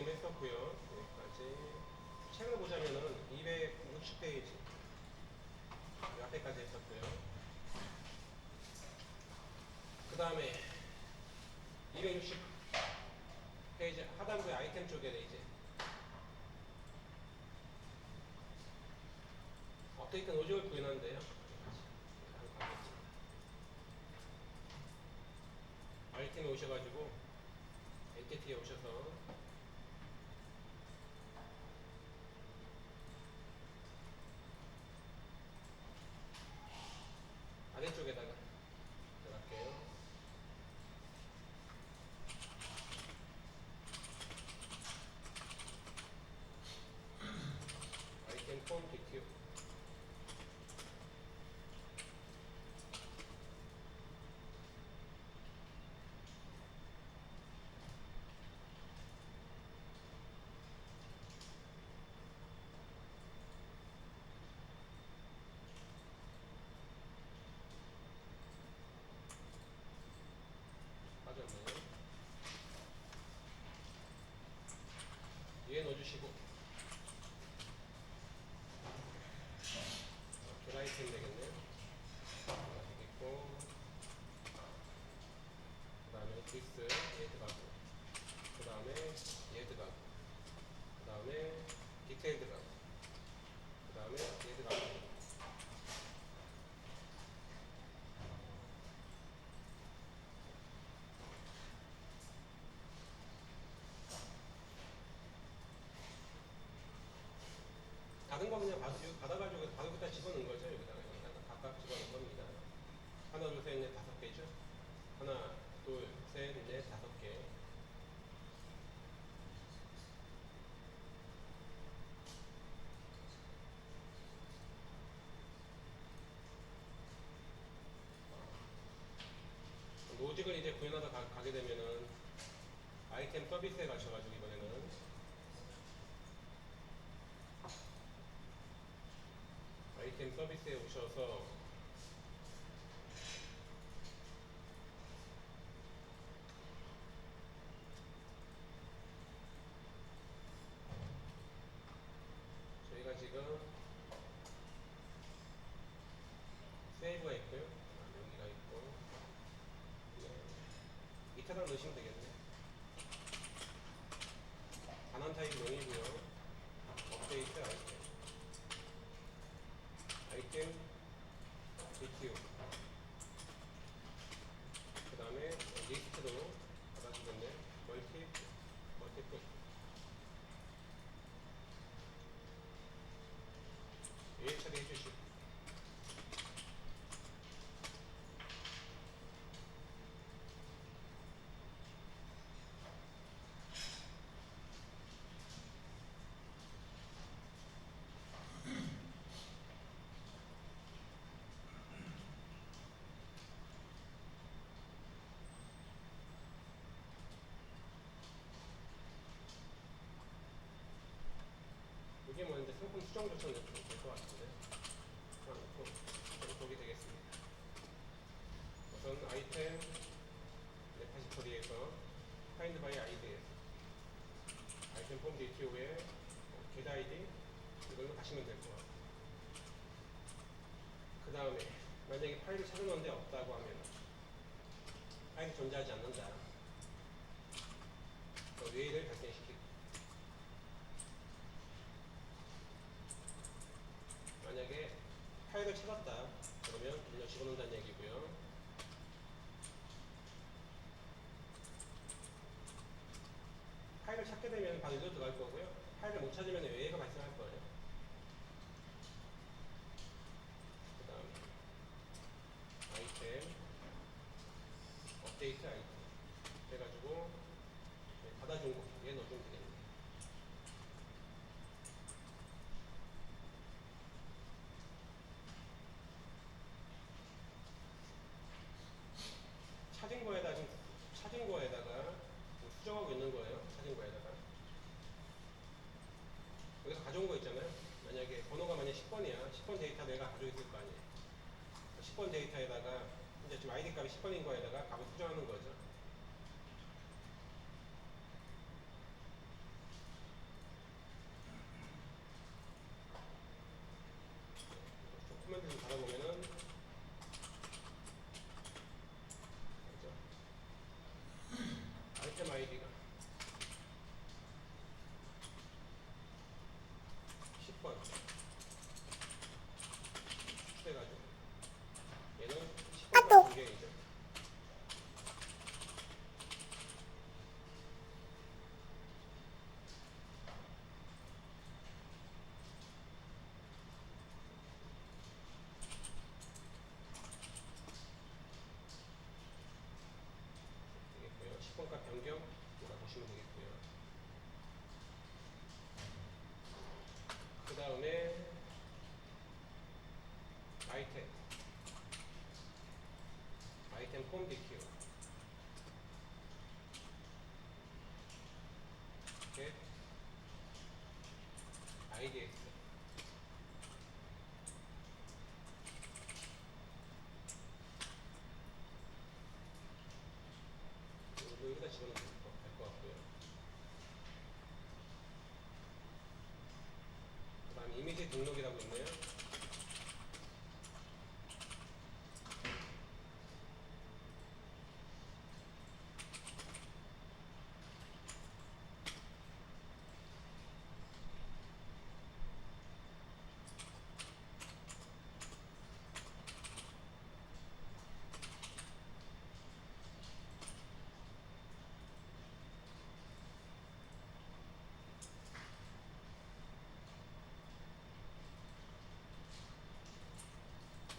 지금 했었고요. 여기까지. 책을 보자면은 260페이지. 앞에까지 했었고요. 그 다음에 260페이지 하단부의 아이템 쪽에 이제 업데이트 노즐을 구현하는데요. 아이템에 오셔가지고 엔티티에 오셔서 아래쪽에다가 들어갈게요. 아이템 폼 DQ 빠졌네요. 얘 넣어주시고 어, 드라이템 되겠네요. 하나 되겠고 그 다음에 디스 얘 들어가고 그 다음에 얘 들어가고 그 다음에 디테일 들어가고 그 다음에 얘 들어가고 다른 거 그냥 바로 여기 받아가지고 바로 여기다 집어넣은 거죠 여기다가 여기다가 각각 집어넣은 겁니다 하나 둘셋넷 다섯 개죠 하나 둘셋넷 다섯 개 로직을 이제 구현하다 가, 가게 되면은 아이템 서비스에 가셔가지고 이번에는. 아이템 서비스에 오셔서 저희가 지금 세이브가 있고요. 아, 여기가 있고 네. 이태당 넣으시면 되겠네요. 단원 타입 용이고요. 업데이트 아이템. 아이템 DQ 그 다음에 리스트로 받아주겠네 멀티 멀티플 예 처리해 주시고 이게 뭐 이제 상품 수정 조청 될것 같은데 상품 좀 보게 되겠습니다 우선 아이템 처리해서 파인드 바이 아이디에서 아이템 폼 DTO에 get ID 이걸로 가시면 될 것 같아요 그 다음에 만약에 파일을 찾아놓은데 없다고 하면 파일이 존재하지 않는다. 그 발생시키고 만약에 파일을 찾았다 그러면 그냥 집어넣는다는 얘기고요 파일을 되면 바로 이로 들어갈 거고요. 파일을 못 찾으면 외해가 발생할 거예요 그 다음에 아이템 업데이트 아이템 해가지고 네, 받아준 곳에 넣어주면 되겠네요 찾은 거에다 지금 찾은 거에다가 지금 수정하고 있는 거예요. 찾은 거에다가 여기서 가져온 거 있잖아요. 만약에 번호가 만약 10번이야. 10번 데이터 내가 가지고 있을 거 아니에요. 10번 데이터에다가 이제 지금 아이디 값이 10번인 거에다가 값을 수정하는 거죠. 폼 DQ 이렇게 IDX 이거 여기다 집어넣으면 될 것 같고요. 그 다음에 이미지 등록이라고 있네요.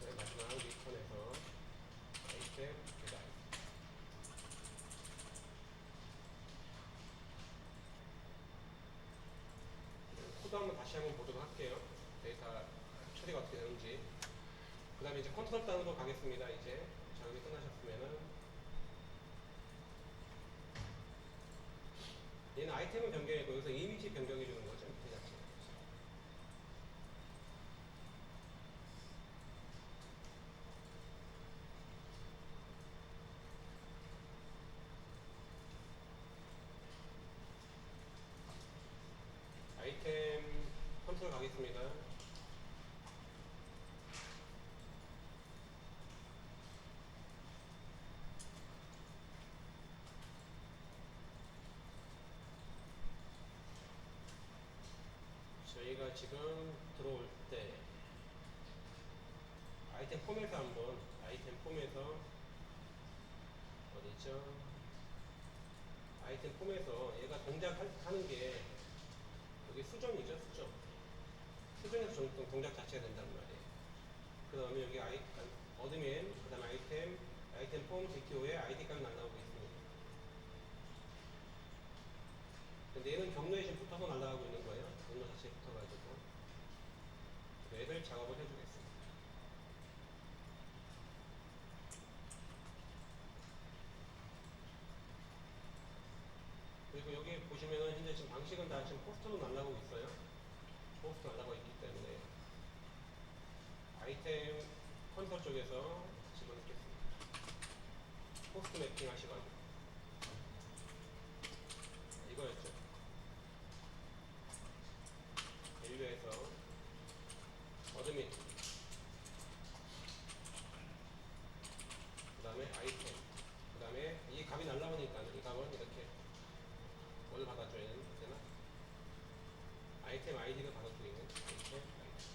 네, 마지막 리턴에서 아이템 배달. 코드 한번 다시 한번 보도록 할게요. 데이터 처리가 어떻게 되는지. 그 다음에 이제 컨트롤 다운으로 가겠습니다. 이제 작업이 끝나셨으면은 얘는 아이템을 변경했고 여기서 이미지 변경해 주는 거죠. 밑에 자체. 아이템 컨트롤 가겠습니다. 저희가 지금 들어올 때 아이템 폼에서 한번 아이템 폼에서 어디죠? 아이템 폼에서 얘가 동작하는 게 여기 수정이죠 수정. 수정에서 정- 동작 자체가 된다는 말이에요. 그 다음에 여기 아이, 어드민 그 다음에 아이템 아이템 폼 DTO에 아이디 값이 날라오고 있습니다. 근데 얘는 경로에 지금 붙어서 날아가고 있는 거예요 경로 자체에 붙어가지고 얘를 작업을 해주겠습니다 그리고 여기 보시면은 현재 지금 방식은 다 지금 포스트로 날라오고 있어요. 포스트 날라가고 있기 때문에 아이템 컨솔 쪽에서 집어넣겠습니다. 포스트 매핑 이거였죠. 밸류에서 어드민 그 다음에 아이템 그 다음에 이 값이 날라오니까 이 값은 이렇게 뭘 받아줘야 되나? 아이템 아이디를 받아주고 있는 아이템 아이디.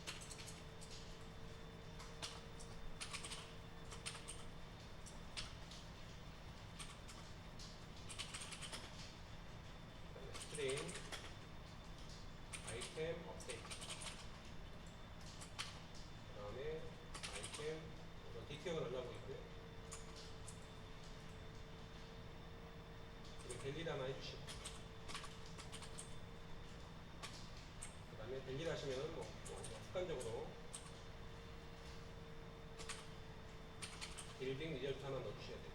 그다음에 스트링 아이템 업데이트. 그다음에 아이템 우선 DTO가 날라오고 있고요. 그리고 델리드 하나 해 주시고. 그 다음에 델리드 하시면은 뭐, 뭐 습관적으로 빌딩 리절트 하나 넣어주셔야 돼요.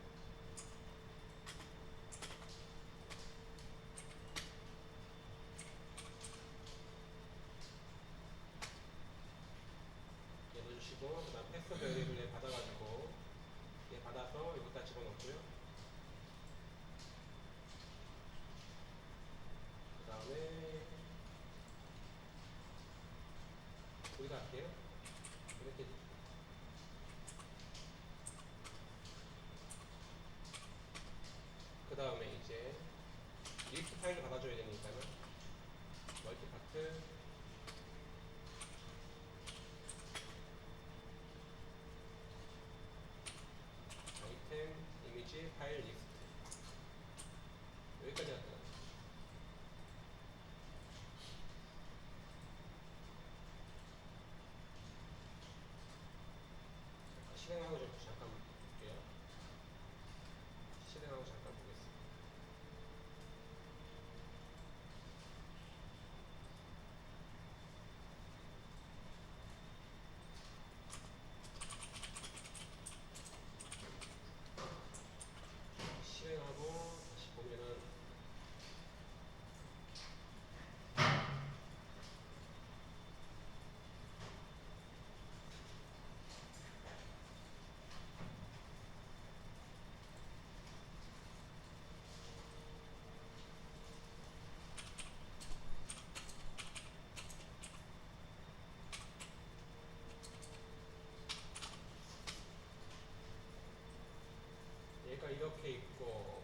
얘 넣어주시고 그 다음 패스 베리블 얘 받아가지고 Okay. Keiko.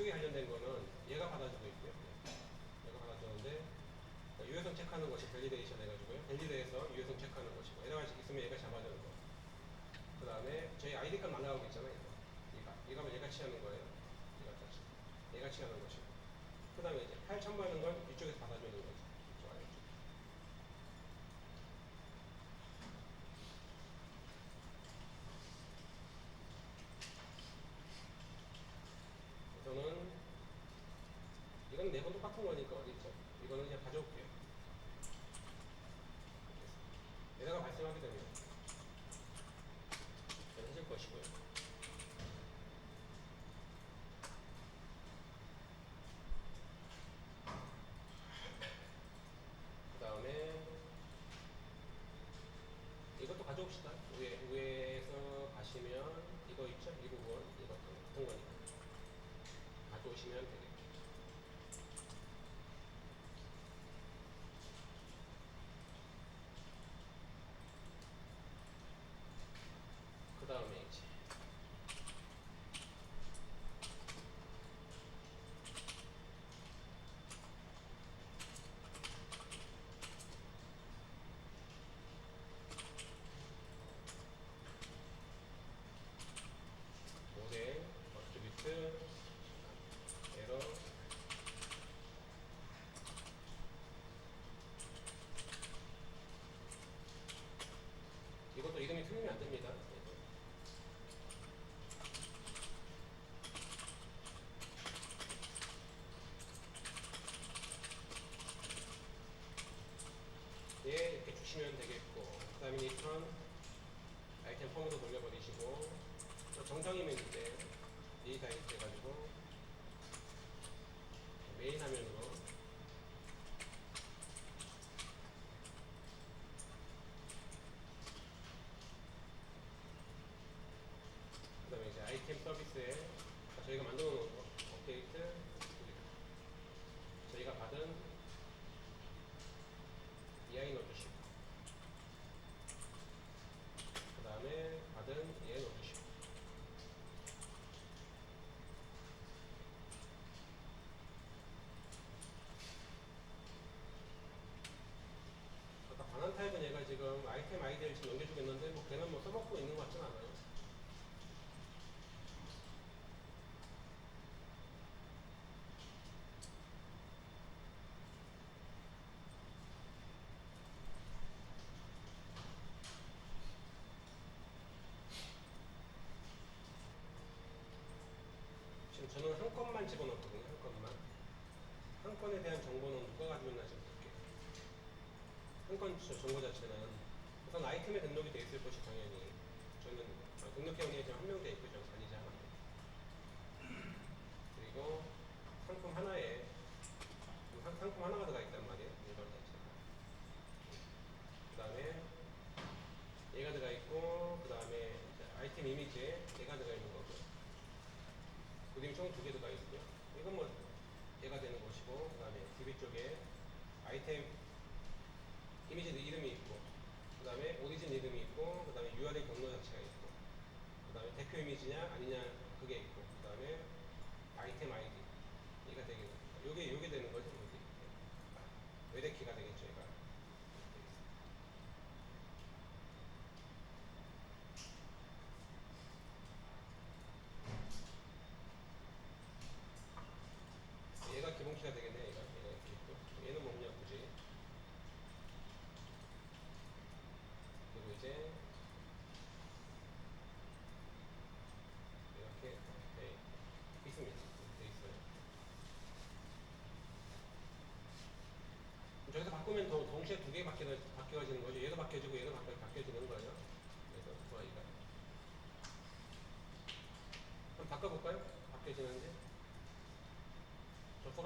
이쪽에 관련된 거는 얘가 받아주고 있고요. 얘가 받아주는데 그러니까 유효성 체크하는 것이 밸리데이션 해가지고요. 밸리데이에서 유효성 체크하는 것이고 에러가 뭐 있으면 얘가 잡아주는 거. 그 다음에 저희 아이디 값 만나고 있잖아요. 얘가. 얘가 얘가 뭐 취하는 거예요. 얘가 얘가 취하는 것이고. 그 다음에 이제 8첨부하는 걸 이쪽에서 받아주는 거죠. She okay. 정상이면 그때 예의가 있게 가지고. 지금 연결주고 있는데 뭐 걔는 뭐 써먹고 있는 것 같진 않아요. 지금 저는 한 건만 집어넣거든요. 한 건만. 한 건에 대한 정보는 누가 가지고 있나 지금 볼게요. 한 건 정보 자체는 어떤 아이템에 등록이 되어 있을 것이 당연히 저는 아, 등록해 온게 지금 한명 되어 있고 저 아니지 않아요. 그리고 상품 하나에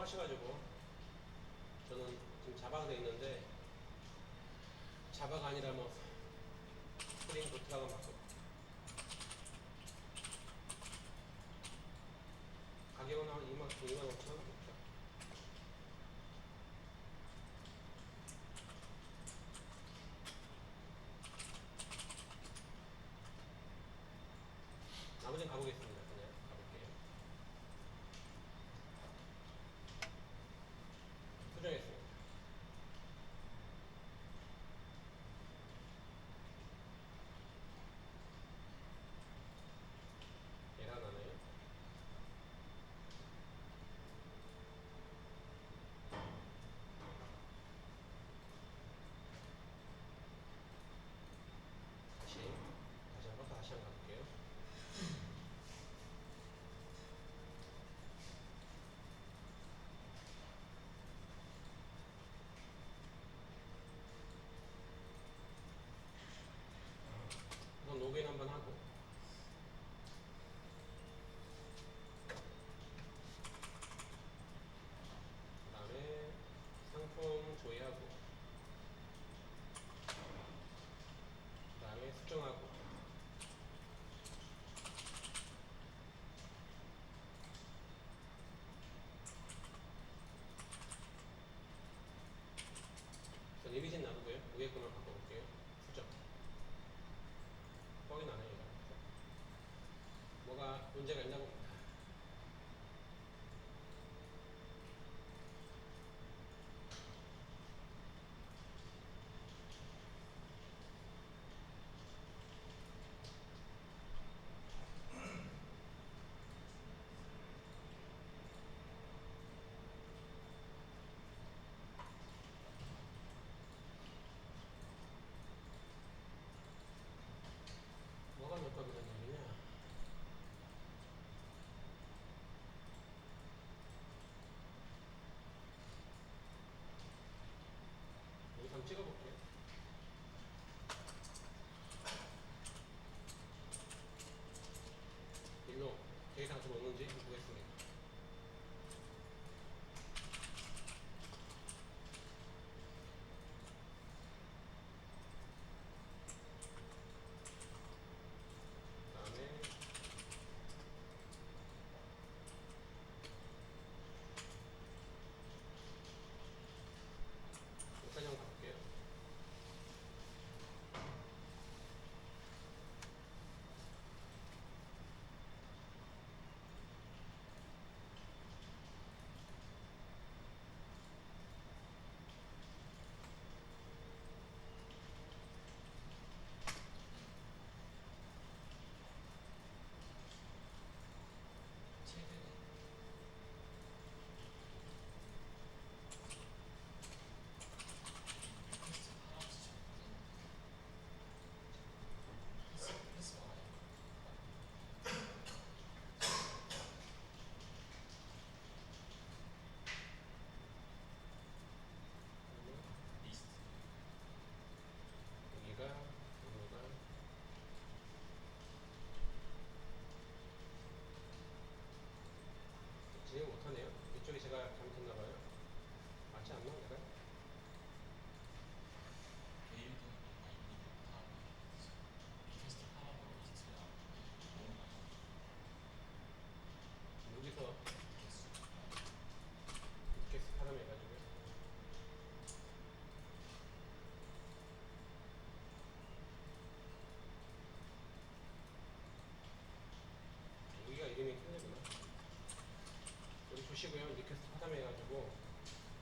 하셔가지고 저는 지금 자바가 되어 있는데 자바가 아니라 뭐 스프링 보트라고 막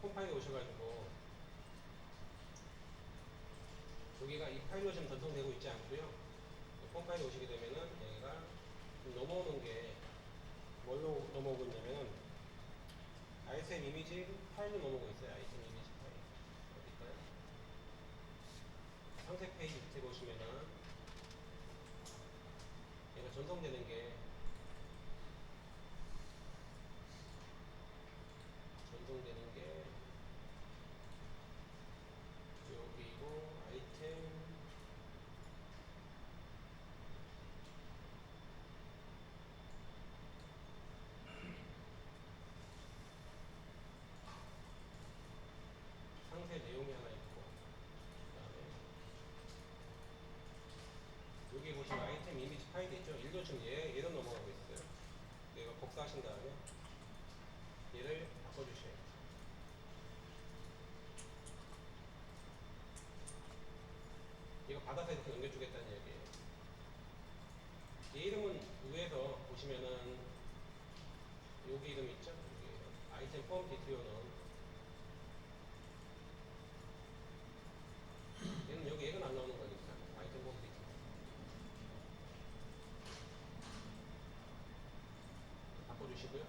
콤파일에 오셔가지고 여기가 이 파일로 지금 전송되고 있지 않고요. 콤파일에 오시게 되면은 여기가 넘어오는 게 뭘로 넘어오고 있냐면은 ISM 이미지 파일로 넘어오고 있어요. ISM 이미지 파일. 어디까요? 상세 페이지 밑에 보시면은 얘가 전송되는 게 폼 디테일은 얘는 여기 얘는 안 나오는 거니까 아이템 폼 디테일 바꿔주시고요.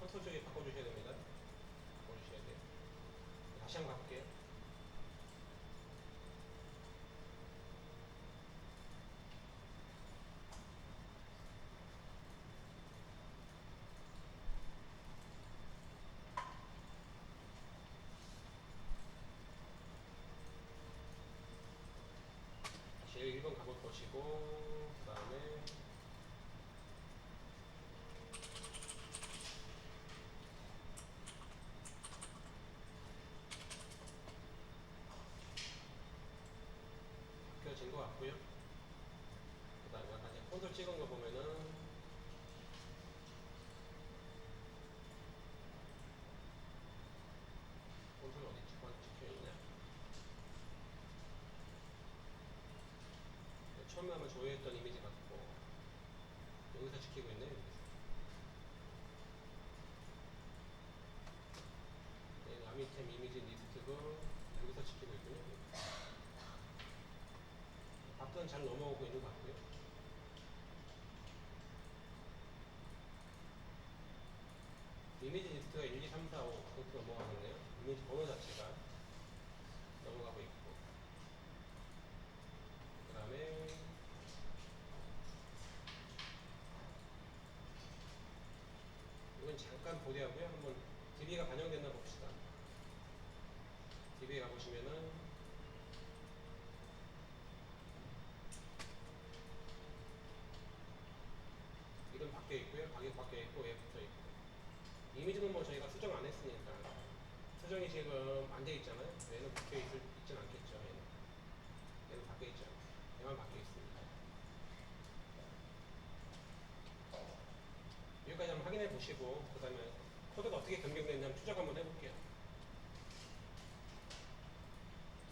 컨솔 쪽에 바꿔주셔야 됩니다. 바꿔주셔야 돼요. 다시 한번 가볼게요. 제일 1번 가볼 것이고 그 다음에 바뀌어진 것 같고요. 그 다음에 아까 이제 폰트 찍은 거 보면은 폰트는 어디 찍혀 찍혀 있냐? 네, 처음에 한번 조회했던 이미지 같고 여기서 지키고 있네요. 여기서. 네, 아미템 이미지 리스트도 여기서 지키고 있군요. 바튼 잘 넘어오고 있는 것 같고요. 이미지 리스트가 1, 2, 3, 4, 5 그렇게 넘어가고 있네요. 이미지 번호 자체가 넘어가고 있고. 그 다음에 이건 잠깐 보류하고요. 한번 DB가 반영됐나 봅시다. DB에 가보시면은 이름 바뀌어 있고요. 가격 바뀌어 있고 왜 붙어 있고. 이미지는 뭐 저희가 수정 안 했으니까 수정이 지금 안 돼 있잖아요. 얘는 바뀌어 있을, 있진 않겠죠. 얘는. 얘는 바뀌어 있죠. 얘만 바뀌어 있습니다. 여기까지 한번 확인 해 보시고 그 다음에 코드가 어떻게 변경됐는지 한번 추적 한번 해볼게요.